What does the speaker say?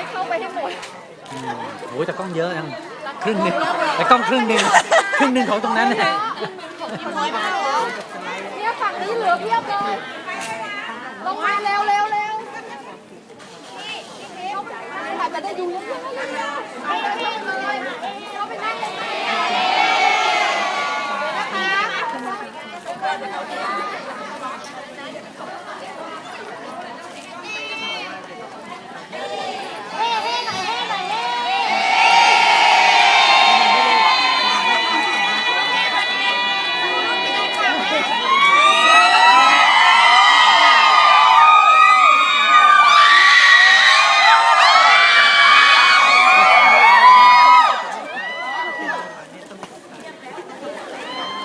ไม่เข้าไปให้หมดโอ้ยแต่กล้องเยอะนะครึ่งนึงแต่กล้องครึ่งนึงครึ่งนึงของตรงนั้นนะ น้อยมากเหรอเนี่ยฝั่งนี้เหลือเพียบเลยลงมาเร็วเร็วเร็วอาจจะได้ดูเขาไปนั่งเลยเขาไนงเลยนะคะ